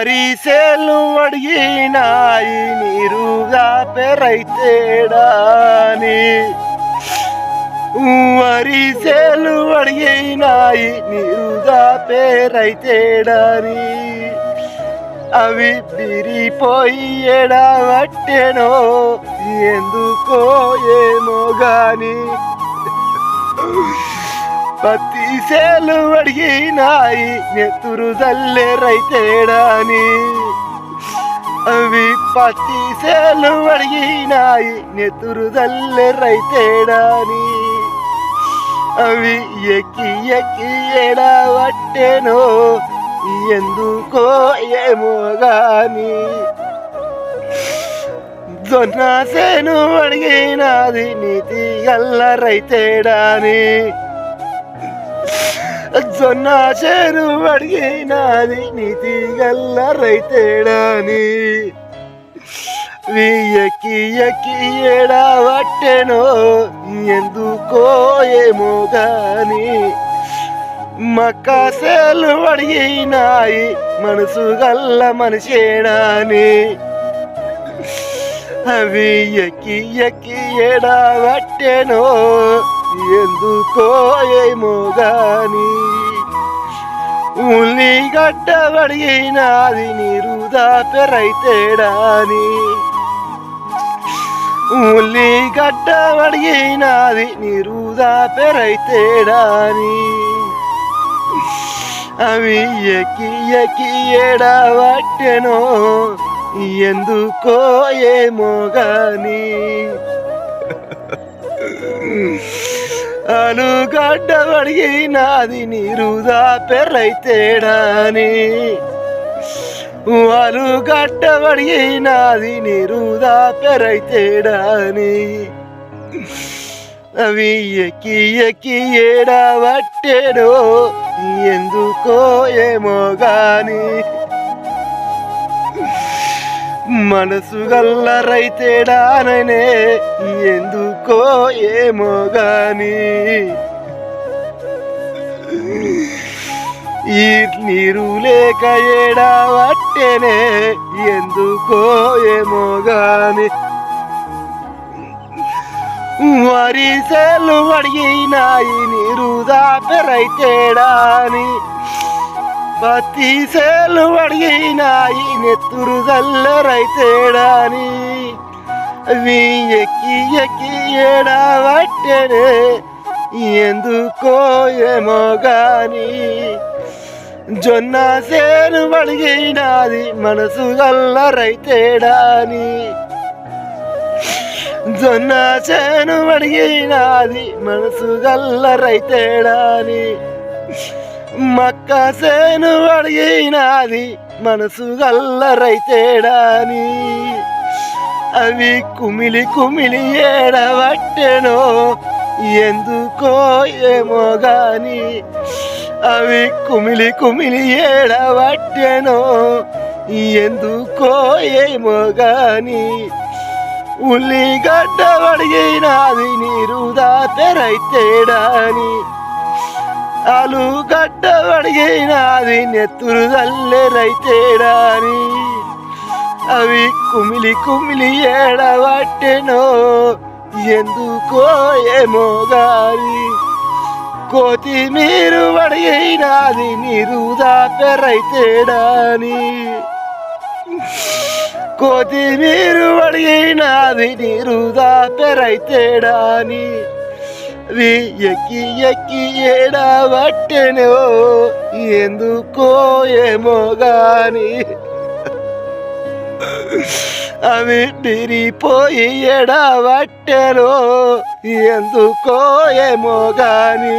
వరిసేలు అడిగినాయి నీరుగా పెరైతేడాని. వరిసేలు అడిగినాయి నీరుగా పేరైతేడాని. అవి బిరిపోయి ఎడవట్టెనో ఎందుకో ఏమో గాని. పత్తి సేలు అడిగినాయి నెత్తురు జల్లే రైతేడాని. అవి పత్తి సేలు అడిగినాయి నెత్తురు జల్లే రైతేడాని. అవి ఎక్కి ఎక్కి ఎడవట్టెనో ఎందుకో ఏమో గాని. జొన్న సేను అడిగినది నీతి గల్ల రైతేడాని. జొన్న చేను అడిగినది నీతి గల్ల రైతేడాని ఎక్కి ఎక్కి ఎడవట్టెనో ఎందుకో ఏమో గాని. మక్కాసేలు అడిగినాయి మనసు గల్ల మనిషేడాని. అవి ఎక్కి ఎక్కి ఎడవట్టెనో ఎందుకో ఏమో గాని ఉల్లిగడ్డ అడిగినాది నీరు పెరైతేడాని. ఉల్లిగడ్డ అడిగినాది నీరు పెరైతేడాని. అవి ఎక్కి ఎక్కి ఎడవట్టెనో ఎందుకో ఏమో గాని. అలుగడ్డ అడిగినాది నీరుదా పెర్రైతేడాని అలుగడ్డ నాది నీరుదా పెరైతేడాని? అవి ఎక్కి ఎక్కి ఏడవట్టెడో ఎందుకో ఏమో గాని మనసు గల్ల రైతేడాననే ఎందుకో ఏమో గాని. ఈ నీరు లేక ఏడావట్టేనే ఎందుకో ఏమో గాని. వరిసెలు అడిగినాయి నీరు దాపెరైతేడాని పత్తి సేలు అడిగినాయి నెత్తురు జల్లరైతేడాని. అవి ఎక్కి ఎక్కి ఏడవట్టెనే ఎందుకో ఏమో గాని. జొన్న సేను అడిగినాది మనసు గల్లరైతేడాని జొన్న చేను అడిగినాది మనసు గల్లరైతేడాని మక్క సేను అడిగినది మనసు గల్లరైతేడాని. అవి కుమిలి కుమిలి ఏడవట్టెనో ఎందుకో ఏమో గాని. అవి కుమిలి కుమిలి ఏడవట్టెనో ఎందుకో ఏమో గాని. ఉల్లిగడ్డ అడిగినది నీరు దాపెరైతేడాని. ఆలుగడ్డ అడిగినది నెత్తురు రైతేడాని. అవి కుమిలి కుమిలి ఏడవట్టెనో ఎందుకో ఏమో గాని. కోతిమీరు అడిగినాది నీరు కోతి కొత్తిమీరు అడిగినది నీరు పెరైతేడాని వి ఎక్కి ఎక్కి ఏడవట్టెనో ఎందుకో ఏమో గాని. అవి తిరిపోయి ఎడవట్టెనో ఎందుకో ఏమో గాని.